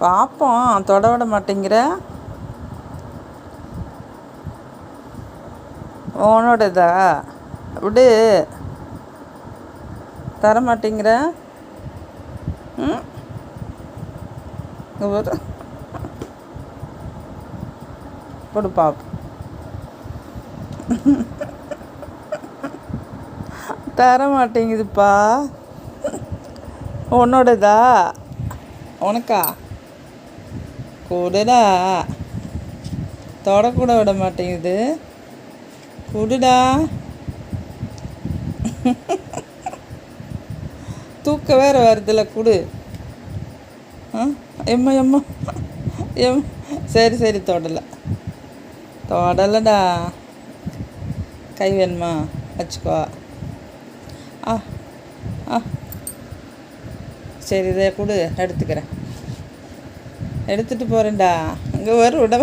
பார்ப்போம் தொட விட மாட்டேங்கிற. உன்னோடதா? விடு. தர மாட்டேங்கிற. ம். போடு பாரு. தர மாட்டேங்குதுப்பா. உன்னோடதா? உனக்கா? கொடுடா. தொடக்கூட விட மாட்டேங்குது. கொடுடா. தூக்க வேற வருதுல குடு. ஆ எம்மா எம்மா. எம் சரி சரி தொடலை. தொடலைடா. கை வேணுமா? வச்சுக்கோ. ஆ ஆ. சரி இதை கொடு எடுத்துக்கிறேன். எடுத்துகிட்டு போகிறேன்டா அங்கே ஒரு விட